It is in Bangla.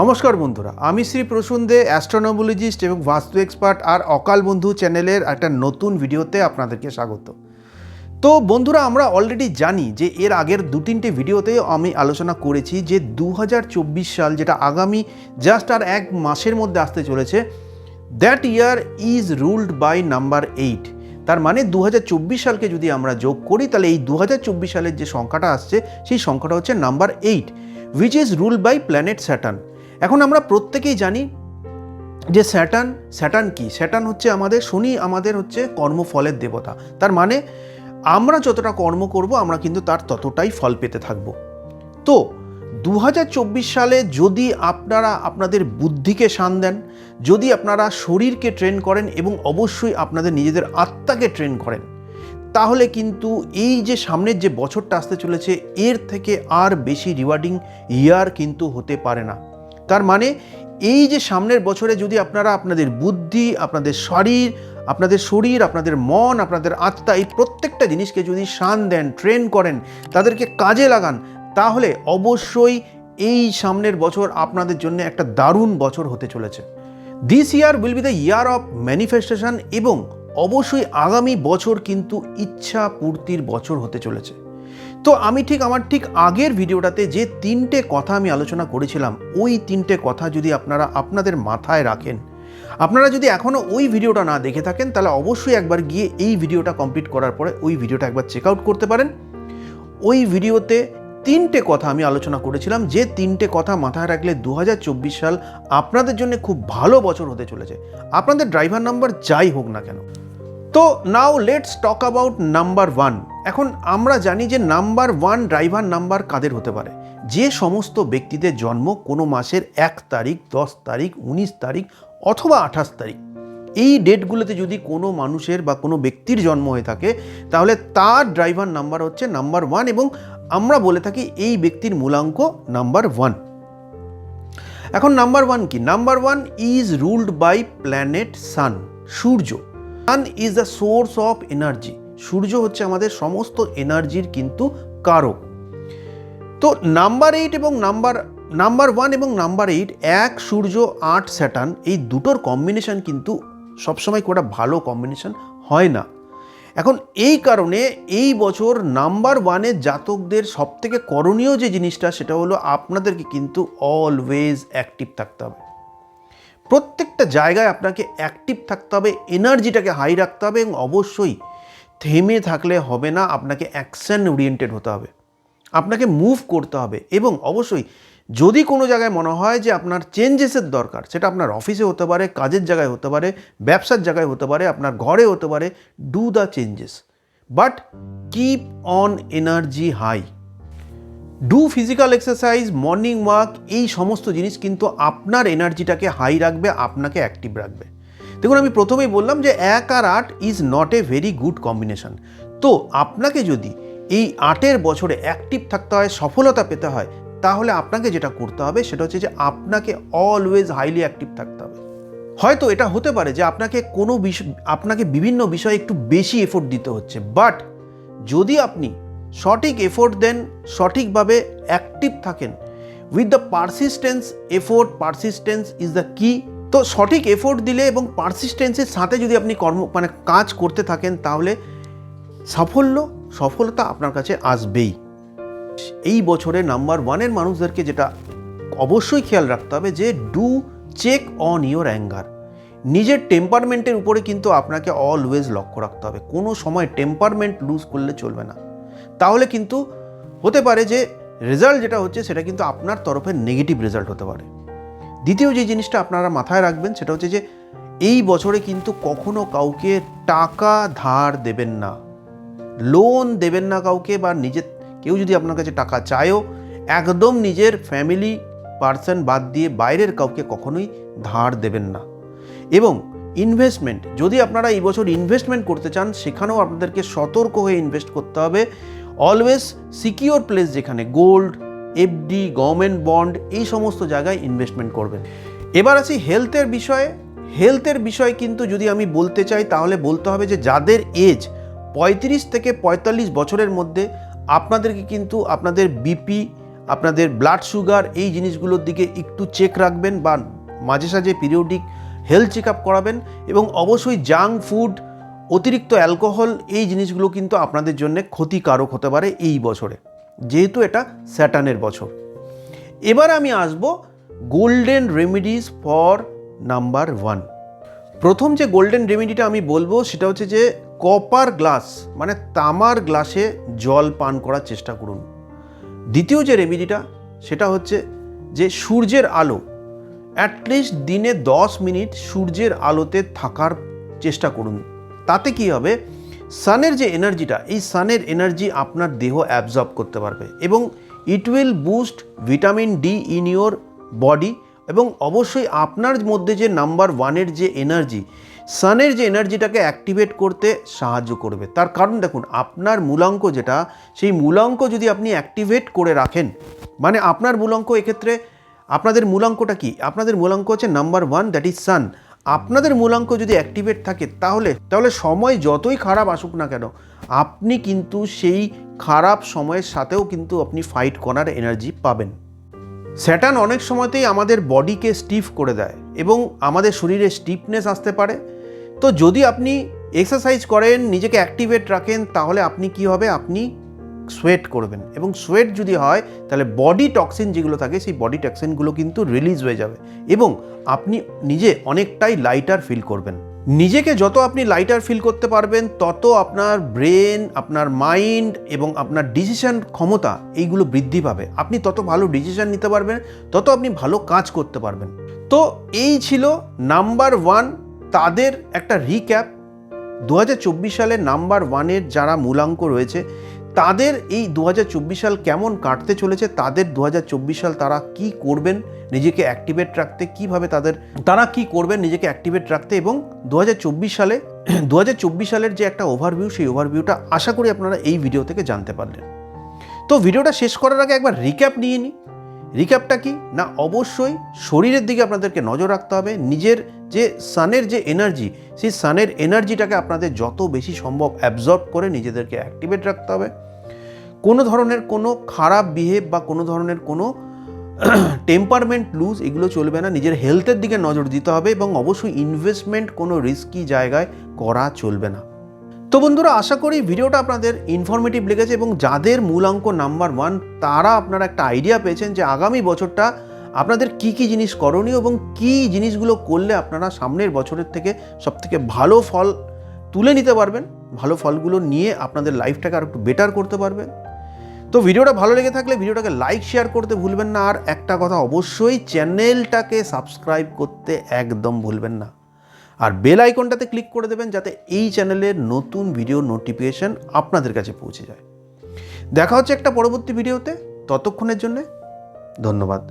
নমস্কার বন্ধুরা, আমি শ্রী প্রসূন দে অ্যাস্ট্রোনমোলজিস্ট এবং বাস্তু এক্সপার্ট আর অকাল বন্ধু চ্যানেলের একটা নতুন ভিডিওতে আপনাদেরকে স্বাগত। তো বন্ধুরা, আমরা অলরেডি জানি যে এর আগের দু তিনটে ভিডিওতেই আমি আলোচনা করেছি যে দু হাজার চব্বিশ সাল যেটা আগামী জাস্ট আর এক মাসের মধ্যে আসতে চলেছে that year is ruled by number eight তার মানে দু হাজার চব্বিশ সালকে যদি আমরা যোগ করি, তাহলে এই দু হাজার চব্বিশ সালের যে সংখ্যাটা আসছে, সেই সংখ্যাটা হচ্ছে number eight which is rule by planet Saturn এখন আমরা প্রত্যেকেই জানি যে স্যাটার্ন স্যাটার্ন কি? স্যাটার্ন হচ্ছে আমাদের, শনি আমাদের হচ্ছে কর্মফলের দেবতা। তার মানে আমরা যতটা কর্ম করব, আমরা কিন্তু তার ততটাই ফল পেতে থাকব। তো দু হাজার চব্বিশ সালে যদি আপনারা আপনাদের বুদ্ধিকে শান দেন, যদি আপনারা শরীরকে ট্রেন করেন এবং অবশ্যই আপনাদের নিজেদের আত্মাকে ট্রেন করেন, তাহলে কিন্তু এই যে সামনের যে বছরটা আসতে চলেছে, এর থেকে আর বেশি রিওয়ার্ডিং ইয়ার কিন্তু হতে পারে না। তার মানে এই যে সামনের বছরে যদি আপনারা আপনাদের বুদ্ধি, আপনাদের শরীর আপনাদের শরীর, আপনাদের মন, আপনাদের আত্মা এই প্রত্যেকটা জিনিসকে যদি শান দেন, ট্রেন করেন, তাদেরকে কাজে লাগান, তাহলে অবশ্যই এই সামনের বছর আপনাদের জন্য একটা দারুণ বছর হতে চলেছে। This year will be the year of manifestation এবং অবশ্যই আগামী বছর কিন্তু ইচ্ছা পূর্তির বছর হতে চলেছে। তো আমি ঠিক আমার ঠিক আগের ভিডিওটাতে যে তিনটে কথা আমি আলোচনা করেছিলাম, ওই তিনটে কথা যদি আপনারা আপনাদের মাথায় রাখেন, আপনারা যদি এখনও ওই ভিডিওটা না দেখে থাকেন, তাহলে অবশ্যই একবার গিয়ে এই ভিডিওটা কমপ্লিট করার পরে ওই ভিডিওটা একবার চেক আউট করতে পারেন। ওই ভিডিওতে তিনটে কথা আমি আলোচনা করেছিলাম, যে তিনটে কথা মাথায় রাখলে দু হাজার চব্বিশ সাল আপনাদের জন্য খুব ভালো বছর হতে চলেছে। আপনাদের ড্রাইভার নাম্বার যাই হোক না কেন। তো now let's talk about number one এখন আমরা জানি যে নাম্বার ওয়ান ড্রাইভার নাম্বার কাদের হতে পারে। যে সমস্ত ব্যক্তিদের জন্ম কোনো মাসের এক তারিখ, দশ তারিখ, উনিশ তারিখ অথবা আঠাশ তারিখ। এই ডেটগুলোতে যদি কোনো মানুষের বা কোনো ব্যক্তির জন্ম হয়ে থাকে, তাহলে তার ড্রাইভার নাম্বার হচ্ছে নাম্বার ওয়ান এবং আমরা বলে থাকি এই ব্যক্তির মূলাঙ্ক নাম্বার ওয়ান। এখন নাম্বার ওয়ান কি? Number one is ruled by planet sun, Surya. Sun is the source of energy. সূর্য হচ্ছে আমাদের সমস্ত এনার্জির কিন্তু কারক। তো নাম্বার এইট এবং নাম্বার নাম্বার ওয়ান এবং নাম্বার এইট এক, সূর্য, আট, স্যাটার্ন, এই দুটোর কম্বিনেশন কিন্তু সবসময় কোটা ভালো কম্বিনেশন হয় না। এখন এই কারণে এই বছর নাম্বার ওয়ানের জাতকদের সবথেকে করণীয় যে জিনিসটা, সেটা হলো আপনাদেরকে কিন্তু অলওয়েজ অ্যাক্টিভ থাকতে হবে। প্রত্যেকটা জায়গায় আপনাকে অ্যাক্টিভ থাকতে হবে এনার্জিটাকে হাই রাখতে হবে এবং অবশ্যই থেমে থাকলে হবে না, আপনাকে অ্যাকশন ওরিয়েন্টেড হতে হবে। আপনাকে মুভ করতে হবে এবং অবশ্যই যদি কোনো জায়গায় মনে হয় যে আপনার চেঞ্জেসের দরকার, সেটা আপনার অফিসে হতে পারে, কাজের জায়গায় হতে পারে, ব্যবসার জায়গায় হতে পারে, আপনার ঘরে হতে পারে do the changes but keep on energy high do physical exercise morning walk এই সমস্ত জিনিস কিন্তু আপনার এনার্জিটাকে হাই রাখবে, আপনাকে অ্যাক্টিভ রাখবে। দেখুন, আমি প্রথমেই বললাম যে এক আর আট is not a very good combination তো আপনাকে যদি এই আটের বছরে অ্যাক্টিভ থাকতে হয়, সফলতা পেতে হয়, তাহলে আপনাকে যেটা করতে হবে, সেটা হচ্ছে যে আপনাকে অলওয়েজ হাইলি অ্যাক্টিভ থাকতে হবে। হয়তো এটা হতে পারে যে আপনাকে কোনো বিষয় আপনাকে বিভিন্ন বিষয়ে একটু বেশি এফোর্ট দিতে হচ্ছে বাট যদি আপনি সঠিক এফোর্ট দেন, সঠিকভাবে অ্যাক্টিভ থাকেন with the persistence effort persistence is the key তো সঠিক এফোর্ট দিলে এবং পারসিস্টেন্সের সাথে যদি আপনি কর্ম মানে কাজ করতে থাকেন, তাহলে সাফল্য, সফলতা আপনার কাছে আসবেই। এই বছরে নাম্বার ওয়ানের মানুষদেরকে যেটা অবশ্যই খেয়াল রাখতে হবে যে do check on your anger নিজের টেম্পারমেন্টের উপরে কিন্তু আপনাকে অলওয়েজ লক্ষ্য রাখতে হবে। কোনো সময় টেম্পারমেন্ট লুজ করলে চলবে না। তাহলে কিন্তু হতে পারে যে রেজাল্ট যেটা হচ্ছে, সেটা কিন্তু আপনার তরফে নেগেটিভ রেজাল্ট হতে পারে। দ্বিতীয় যে জিনিসটা আপনারা মাথায় রাখবেন সেটা হচ্ছে যে এই বছরে কিন্তু কখনো কাউকে টাকা ধার দেবেন না। লোন দেবেন না কাউকে বা নিজের, কেউ যদি আপনার কাছে টাকা চায়ও, একদম নিজের ফ্যামিলি পার্সন বাদ দিয়ে বাইরের কাউকে কখনোই ধার দেবেন না। এবং ইনভেস্টমেন্ট যদি আপনারা এই বছর ইনভেস্টমেন্ট করতে চান, সেখানেও আপনাদেরকে সতর্ক হয়ে ইনভেস্ট করতে হবে। অলওয়েজ সিকিওর প্লেস যেখানে গোল্ড এফডি গভর্নমেন্ট বন্ড এই সমস্ত জায়গায় ইনভেস্টমেন্ট করবেন। এবার আসি হেলথের বিষয়ে। হেলথের বিষয় কিন্তু যদি আমি বলতে চাই, তাহলে বলতে হবে যে যাদের এজ পঁয়ত্রিশ থেকে পঁয়তাল্লিশ বছরের মধ্যে, আপনাদেরকে কিন্তু আপনাদের বিপি আপনাদের ব্লাড সুগার এই জিনিসগুলোর দিকে একটু চেক রাখবেন বা মাঝে সাঝে পিরিয়ডিক হেলথ চেক আপ করাবেন এবং অবশ্যই জাঙ্ক ফুড অতিরিক্ত অ্যালকোহল এই জিনিসগুলো কিন্তু আপনাদের জন্য ক্ষতিকারক হতে পারে এই বছরে। যেহেতু এটা স্যাটানের বছর। এবার আমি আসব golden remedies for number one. প্রথম যে গোল্ডেন রেমেডিটা আমি বলব সেটা হচ্ছে যে কপার গ্লাস মানে তামার গ্লাসে জল পান করার চেষ্টা করুন। দ্বিতীয় যে রেমেডিটা, সেটা হচ্ছে যে সূর্যের আলো অ্যাটলিস্ট দিনে দশ মিনিট সূর্যের আলোতে থাকার চেষ্টা করুন। তাতে কি হবে? সানের যে এনার্জিটা, এই সানের এনার্জি আপনার দেহ অ্যাবজর্ব করতে পারবে এবং it will boost vitamin D in your body এবং অবশ্যই আপনার মধ্যে যে নাম্বার ওয়ানের যে এনার্জি, সানের যে এনার্জিটাকে অ্যাক্টিভেট করতে সাহায্য করবে। তার কারণ দেখুন, আপনার মূলাঙ্ক যেটা, সেই মূলাঙ্ক যদি আপনি অ্যাক্টিভেট করে রাখেন মানে আপনার মূলাঙ্ক এক্ষেত্রে, আপনাদের মূলাঙ্কটা কি? আপনাদের মূলাঙ্ক হচ্ছে number one that is sun আপনাদের মূলাঙ্ক যদি অ্যাক্টিভেট থাকে, তাহলে তাহলে সময় যতই খারাপ আসুক না কেন, আপনি কিন্তু সেই খারাপ সময়ের সাথেও কিন্তু আপনি ফাইট করার এনার্জি পাবেন। স্যাটার্ন অনেক সময়তেই আমাদের বডিকে স্টিফ করে দেয় এবং আমাদের শরীরে স্টিফনেস আসতে পারে। তো যদি আপনি এক্সারসাইজ করেন, নিজেকে অ্যাক্টিভেট রাখেন, তাহলে আপনি কি হবে? আপনি সোয়েট করবেন। এবং সোয়েট যদি হয়, তাহলে বডি টক্সিন যেগুলো থাকে, সেই বডি টক্সিনগুলো কিন্তু রিলিজ হয়ে যাবে। এবং আপনি নিজে অনেকটাই লাইটার ফিল করবেন। নিজেকে যত আপনি লাইটার ফিল করতে পারবেন, তত আপনার ব্রেন আপনার মাইন্ড এবং আপনার ডিসিশন ক্ষমতা এইগুলো বৃদ্ধি পাবে। আপনি তত ভালো ডিসিশন নিতে পারবেন, তত আপনি ভালো কাজ করতে পারবেন। তো এই ছিল নাম্বার ওয়ান তাদের একটা রিক্যাপ দু হাজার চব্বিশ সালে নাম্বার ওয়ানের যারা মূলাঙ্ক রয়েছে তাদের এই দু হাজার চব্বিশ সাল কেমন কাটতে চলেছে? তাদের দু হাজার চব্বিশ সাল তারা কি করবেন? নিজেকে অ্যাক্টিভেট রাখতে কীভাবে তাদের, তারা কি করবেন? নিজেকে অ্যাক্টিভেট রাখতে এবং দু হাজার চব্বিশ সালে, দু হাজার চব্বিশ সালের যে একটা ওভারভিউ সেই ওভারভিউটা আশা করি আপনারা এই ভিডিও থেকে জানতে পারলেন। তো ভিডিওটা শেষ করার আগে একবার রিক্যাপ নিয়ে নিই। রিক্যাপটা কি? না, অবশ্যই শরীরের দিকে আপনাদেরকে নজর রাখতে হবে। নিজের যে সানের যে এনার্জি, সেই সানের এনার্জিটাকে আপনাদের যত বেশি সম্ভব অ্যাবজর্ব করে নিজেদেরকে অ্যাক্টিভেট রাখতে হবে। কোনো ধরনের কোনো খারাপ বিহেভ বা কোনো ধরনের কোনো টেম্পারমেন্ট লুজ এগুলো চলবে না। নিজের হেলথের দিকে নজর দিতে হবে এবং অবশ্যই ইনভেস্টমেন্ট কোনো রিস্কি জায়গায় করা চলবে না। তো বন্ধুরা, আশা করি ভিডিওটা আপনাদের ইনফরমেটিভ লেগেছে এবং যাদের মূলাঙ্ক নাম্বার ওয়ান তারা আপনারা একটা আইডিয়া পেয়েছেন যে আগামী বছরটা আপনাদের কি কি জিনিস করণীয় এবং কি জিনিসগুলো করলে আপনারা সামনের বছরের থেকে সবথেকে ভালো ফল তুলে নিতে পারবেন, ভালো ফলগুলো নিয়ে আপনাদের লাইফটাকে আর একটু বেটার করতে পারবেন। তো ভিডিওটা ভালো লেগে থাকলে ভিডিওটাকে লাইক শেয়ার করতে ভুলবেন না, আর একটা কথা অবশ্যই চ্যানেলটাকে সাবস্ক্রাইব করতে একদম ভুলবেন না। আর বেল আইকনটাতে ক্লিক করে দেবেন যাতে এই চ্যানেলের নতুন ভিডিও নোটিফিকেশান আপনাদের কাছে পৌঁছে যায়। দেখা হচ্ছে একটা পরবর্তী ভিডিওতে ততক্ষণের জন্যে ধন্যবাদ।